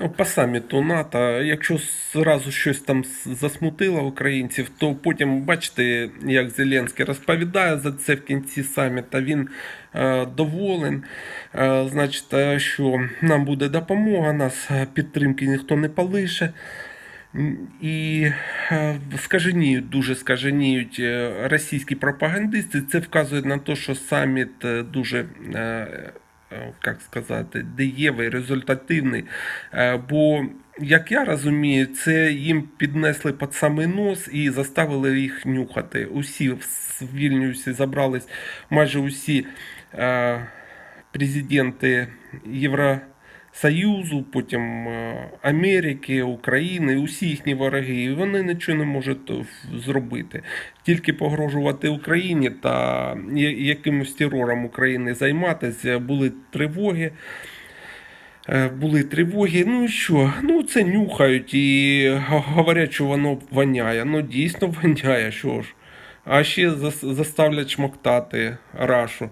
Ну, По саміту НАТО, якщо зразу щось там засмутило українців, то потім бачите, як Зеленський розповідає за це в кінці саміта. Він е, доволен. Е, значить, е, що нам буде допомога, нас е, підтримки ніхто не полише. І е, скаженіють, дуже скаженіють російські пропагандисти. Це вказує на те, що саміт дуже. е, Як сказати, дієвий, результативний. Е, Бо, як я розумію, це їм піднесли під самий нос і заставили їх нюхати. Усі в Вільнюсі забрались майже усі президенти президенти Євросоюзу, потім е, Америки, України, усі їхні вороги, і вони нічого не можуть е, зробити. Тільки погрожувати Україні та якимось терором України займатися. Були тривоги. Е, Були тривоги, ну і що? Ну це нюхають і говорять, що воно воняє. Ну дійсно воняє, що ж. А ще заставлять шмоктати рашу.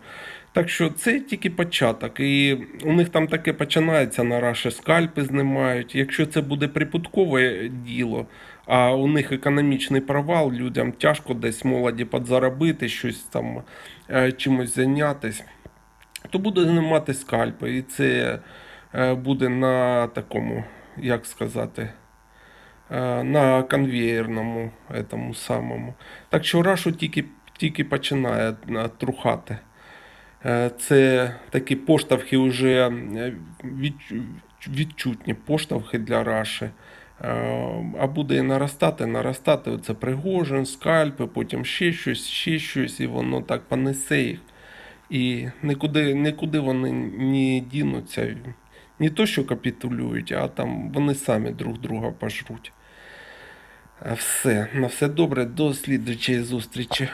Так що це тільки початок. І у них там таке починається на раші, скальпи знімають. Якщо це буде прибуткове діло, а у них економічний провал, людям тяжко десь молоді підзаробити, щось там е, чимось зайнятися, то буде знімати скальпи. І це е, буде на такому, як сказати, е, на конвеєрному этому самому. Так що Рашу тільки, тільки починає трухати. Е, Це такі поштовхи вже е, відчутні поштовхи для Раші. Е, А буде наростати, наростати. Оце Пригожин, скальпи, потім ще щось, ще щось, і воно так понесе їх. І нікуди, нікуди вони не дінуться. Не то, що капітулюють, а там вони самі друг друга пожруть. Все, на все добре, до слідчої зустрічі.